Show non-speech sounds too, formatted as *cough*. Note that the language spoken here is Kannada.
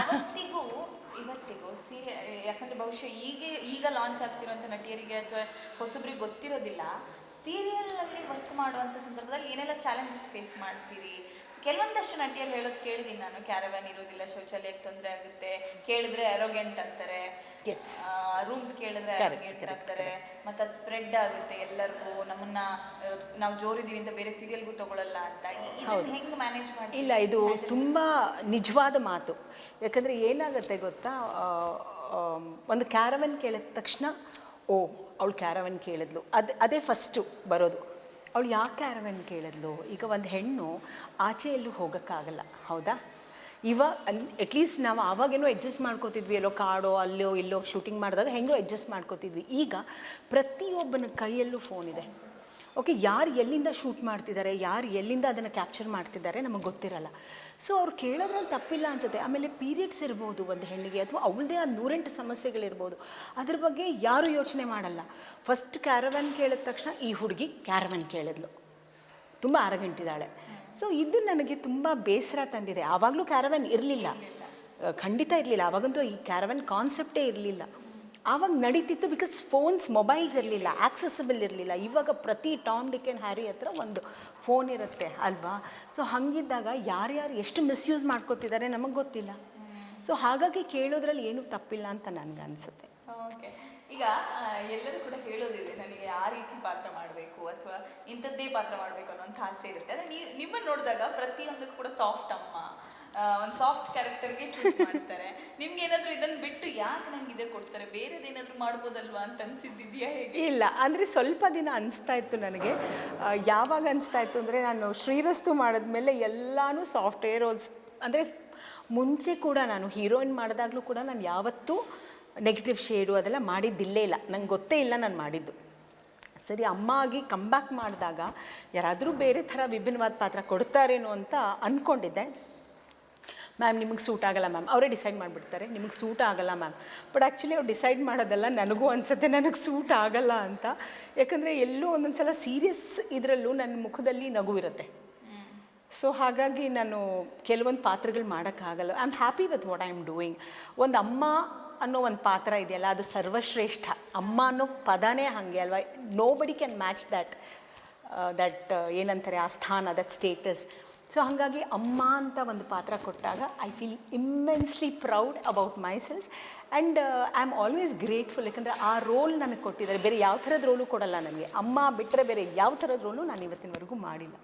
ಅವತ್ತಿಗೂ, ಇವತ್ತಿಗೂ ಸೀರೆ ಯಾಕಂದ್ರೆ ಬಹುಶಃ ಈಗ ಈಗ ಲಾಂಚ್ ಆಗ್ತಿರುವಂಥ ನಟಿಯರಿಗೆ ಅಥವಾ ಹೊಸಬ್ರಿಗೆ ಗೊತ್ತಿರೋದಿಲ್ಲ ಸೀರಿಯಲ್ ಅಲ್ಲಿ ವರ್ಕ್ ಮಾಡುವಂಥ ಸಂದರ್ಭದಲ್ಲಿ ಏನೆಲ್ಲ ಚಾಲೆಂಜಸ್ ಫೇಸ್ ಮಾಡ್ತೀರಿ ಕೆಲವೊಂದಷ್ಟು ನಟಿಯರು ಹೇಳೋದು ಕೇಳಿದೀನಿ ನಾನು ಕ್ಯಾರವ್ಯಾನ್ ಇರೋದಿಲ್ಲ ಶೌಚಾಲಯಕ್ಕೆ ತೊಂದರೆ ಆಗುತ್ತೆ, ಕೇಳಿದ್ರೆ ಅರೋಗೆಂಟ್ ಅಂತಾರೆ. ರೂಮ್ಸ್ ಕೇಳಿದ್ರೆ ಆಗ್ತಾರೆ ಮತ್ತೆ ಅದು ಸ್ಪ್ರೆಡ್ ಆಗುತ್ತೆ ಎಲ್ಲರಿಗೂ. ನಮ್ಮನ್ನ ನಾವು ಜೋರಿದೀವಿ ಅಂತ ಬೇರೆ ಸೀರಿಯಲ್ಗೂ ತಗೊಳ್ಳಲ್ಲ ಅಂತ. ಹೆಂಗ್ ಮ್ಯಾನೇಜ್ ಮಾಡಿ ಇಲ್ಲ ಇದು ತುಂಬಾ ನಿಜವಾದ ಮಾತು. ಯಾಕಂದ್ರೆ ಏನಾಗುತ್ತೆ ಗೊತ್ತಾ? ಒಂದು ಕ್ಯಾರವನ್ ಕೇಳಿದ ತಕ್ಷಣ ಓ ಅವಳು ಕ್ಯಾರವನ್ ಕೇಳಿದ್ಲು. ಅದು ಅದೇ ಫಸ್ಟು ಬರೋದು. ಅವಳು ಯಾಕೆ ಕ್ಯಾರವನ್ ಕೇಳಿದ್ಲು? ಈಗ ಒಂದು ಹೆಣ್ಣು ಆಚೆ ಎಲ್ಲೂ ಹೋಗೋಕ್ಕಾಗಲ್ಲ. ಹೌದಾ? ಇವಾಗ ಅಟ್ಲೀಸ್ಟ್ ನಾವು ಆವಾಗೇನೋ ಅಡ್ಜಸ್ಟ್ ಮಾಡ್ಕೋತಿದ್ವಿ, ಎಲ್ಲೋ ಕಾಡೋ, ಅಲ್ಲೋ, ಇಲ್ಲೋ ಶೂಟಿಂಗ್ ಮಾಡಿದಾಗ ಹೆಂಗೋ ಅಡ್ಜಸ್ಟ್ ಮಾಡ್ಕೋತಿದ್ವಿ. ಈಗ ಪ್ರತಿಯೊಬ್ಬನ ಕೈಯಲ್ಲೂ ಫೋನ್ ಇದೆ. ಓಕೆ ಯಾರು ಎಲ್ಲಿಂದ ಶೂಟ್ ಮಾಡ್ತಿದ್ದಾರೆ ಯಾರು ಎಲ್ಲಿಂದ ಅದನ್ನು ಕ್ಯಾಪ್ಚರ್ ಮಾಡ್ತಿದ್ದಾರೆ ನಮಗೆ ಗೊತ್ತಿರಲ್ಲ. ಸೊ ಅವ್ರು ಕೇಳೋದ್ರಲ್ಲಿ ತಪ್ಪಿಲ್ಲ ಅನ್ಸುತ್ತೆ. ಆಮೇಲೆ ಪೀರಿಯಡ್ಸ್ ಇರ್ಬೋದು ಒಂದು ಹೆಣ್ಣಿಗೆ ಅಥವಾ ಅವಳದೇ ಆದ ನೂರೆಂಟು ಸಮಸ್ಯೆಗಳಿರ್ಬೋದು. ಅದ್ರ ಬಗ್ಗೆ ಯಾರೂ ಯೋಚನೆ ಮಾಡಲ್ಲ. ಫಸ್ಟ್ ಕ್ಯಾರವನ್ ಕೇಳಿದ ತಕ್ಷಣ ಈ ಹುಡುಗಿ ಕ್ಯಾರವನ್ ಕೇಳಿದ್ಲು. ತುಂಬ ಆರಗಂಟಿದ್ದಾಳೆ ಸೊ ಇದು ನನಗೆ ತುಂಬ ಬೇಸರ ತಂದಿದೆ. ಆವಾಗಲೂ ಕ್ಯಾರವನ್ ಇರಲಿಲ್ಲ. ಖಂಡಿತ ಇರಲಿಲ್ಲ. ಆವಾಗಂತೂ ಈ ಕ್ಯಾರವನ್ ಕಾನ್ಸೆಪ್ಟೇ ಇರಲಿಲ್ಲ. ಆವಾಗ ನಡೀತಿತ್ತು ಬಿಕಾಸ್ ಫೋನ್ಸ್ ಮೊಬೈಲ್ಸ್ ಇರಲಿಲ್ಲ. ಆಕ್ಸೆಸಿಬಲ್ ಇರಲಿಲ್ಲ. ಇವಾಗ ಪ್ರತಿ ಟಾಮ್ ಡಿಕ್ ಆ್ಯಂಡ್ ಹ್ಯಾರಿ ಹತ್ರ ಒಂದು ಫೋನ್ ಇರುತ್ತೆ, ಅಲ್ವಾ? ಸೊ ಹಾಗಿದ್ದಾಗ ಯಾರ್ಯಾರು ಎಷ್ಟು ಮಿಸ್ಯೂಸ್ ಮಾಡ್ಕೋತಿದ್ದಾರೆ ನಮಗೆ ಗೊತ್ತಿಲ್ಲ. ಸೊ ಹಾಗಾಗಿ ಕೇಳೋದ್ರಲ್ಲಿ ಏನೂ ತಪ್ಪಿಲ್ಲ ಅಂತ ನನಗನ್ಸುತ್ತೆ. ಓಕೆ ಈಗ ಎಲ್ಲರೂ ಕೂಡ ಹೇಳೋದಿದೆ, ನನಗೆ ಆ ರೀತಿ ಪಾತ್ರ ಮಾಡಬೇಕು ಅಥವಾ ಇಂಥದ್ದೇ ಪಾತ್ರ ಮಾಡಬೇಕು ಅನ್ನೋಂಥ ಆಸೆ ಇರುತ್ತೆ. ಅಂದರೆ ನೀವು ನಿಮ್ಮನ್ನು ನೋಡಿದಾಗ ಪ್ರತಿಯೊಂದಕ್ಕೂ ಕೂಡ ಸಾಫ್ಟ್ ಅಮ್ಮ ಒಂದು ಸಾಫ್ಟ್ ಕ್ಯಾರೆಕ್ಟರ್ಗೆ ಚೂಸ್ ಮಾಡ್ತಾರೆ. *laughs* ನಿಮ್ಗೆ ಏನಾದರೂ ಇದನ್ನು ಬಿಟ್ಟು ಯಾಕೆ ನಂಗೆ ಇದೇ ಕೊಡ್ತಾರೆ? ಬೇರೆದೇನಾದರೂ ಮಾಡ್ಬೋದಲ್ವಾ ಅಂತ ಅನ್ಸಿದ್ದಿದೆಯಾ ಹೇಗೆ? ಇಲ್ಲ, ಅಂದರೆ ಸ್ವಲ್ಪ ದಿನ ಅನಿಸ್ತಾ ಇತ್ತು ನನಗೆ. ಯಾವಾಗ ಅನಿಸ್ತಾ ಇತ್ತು ಅಂದರೆ ನಾನು ಶ್ರೀರಸ್ತು ಮಾಡಿದ್ಮೇಲೆ ಎಲ್ಲನೂ ಸಾಫ್ಟ್ವೇರ್ ರೋಲ್ಸ್ ಅಂದರೆ ಮುಂಚೆ ಕೂಡ ನಾನು ಹೀರೋಯಿನ್ ಮಾಡಿದಾಗಲೂ ಕೂಡ ನಾನು ಯಾವತ್ತೂ ನೆಗೆಟಿವ್ ಶೇಡು ಅದೆಲ್ಲ ಮಾಡಿದ್ದಿಲ್ಲೇ ಇಲ್ಲ. ನಂಗೆ ಗೊತ್ತೇ ಇಲ್ಲ ನಾನು ಮಾಡಿದ್ದು. ಸರಿ ಅಮ್ಮ ಆಗಿ ಕಮ್ಬ್ಯಾಕ್ ಮಾಡಿದಾಗ ಯಾರಾದರೂ ಬೇರೆ ಥರ ವಿಭಿನ್ನವಾದ ಪಾತ್ರ ಕೊಡ್ತಾರೇನೋ ಅಂತ ಅಂದ್ಕೊಂಡಿದ್ದೆ ಮ್ಯಾಮ್ ನಿಮಗೆ ಸೂಟ್ ಆಗಲ್ಲ ಮ್ಯಾಮ್ ಅವರೇ ಡಿಸೈಡ್ ಮಾಡಿಬಿಡ್ತಾರೆ. ನಿಮಗೆ ಸೂಟ್ ಆಗಲ್ಲ ಮ್ಯಾಮ್ ಬಟ್ ಆ್ಯಕ್ಚುಲಿ ಅವ್ರು ಡಿಸೈಡ್ ಮಾಡೋದಲ್ಲ ನನಗೂ ಅನಿಸುತ್ತೆ. ನನಗೆ ಸೂಟ್ ಆಗಲ್ಲ ಅಂತ. ಯಾಕಂದರೆ ಎಲ್ಲೋ ಒಂದೊಂದು ಸಲ ಸೀರಿಯಸ್ ಇದರಲ್ಲೂ ನನ್ನ ಮುಖದಲ್ಲಿ ನಗು ಇರುತ್ತೆ ಸೊ ಹಾಗಾಗಿ ನಾನು ಕೆಲವೊಂದು ಪಾತ್ರಗಳು ಮಾಡೋಕ್ಕಾಗಲ್ಲ. I am happy with what I am doing ಒಂದು ಅಮ್ಮ ಅನ್ನೋ ಒಂದು ಪಾತ್ರ ಇದೆಯಲ್ಲ, ಅದು ಸರ್ವಶ್ರೇಷ್ಠ. ಅಮ್ಮ ಅನ್ನೋ ಪದನೇ ಹಾಗೆ ಅಲ್ವಾ? ನೋ ಬಡಿ ಕ್ಯಾನ್ ಮ್ಯಾಚ್ ದ್ಯಾಟ್ ದಟ್ ಏನಂತಾರೆ, ಆ ಸ್ಥಾನ ದಟ್ ಸ್ಟೇಟಸ್ ಸೊ ಹಾಗಾಗಿ ಅಮ್ಮ ಅಂತ ಒಂದು ಪಾತ್ರ ಕೊಟ್ಟಾಗ I feel immensely proud about my self and I am always grateful ಯಾಕಂದರೆ ಆ ರೋಲ್ ನನಗೆ ಕೊಟ್ಟಿದ್ದಾರೆ. ಬೇರೆ ಯಾವ ಥರದ ರೋಲು ಕೊಡಲ್ಲ ನನಗೆ. ಅಮ್ಮ ಬಿಟ್ಟರೆ ಬೇರೆ ಯಾವ ಥರದ ರೋಲು ನಾನು ಇವತ್ತಿನವರೆಗೂ ಮಾಡಿಲ್ಲ.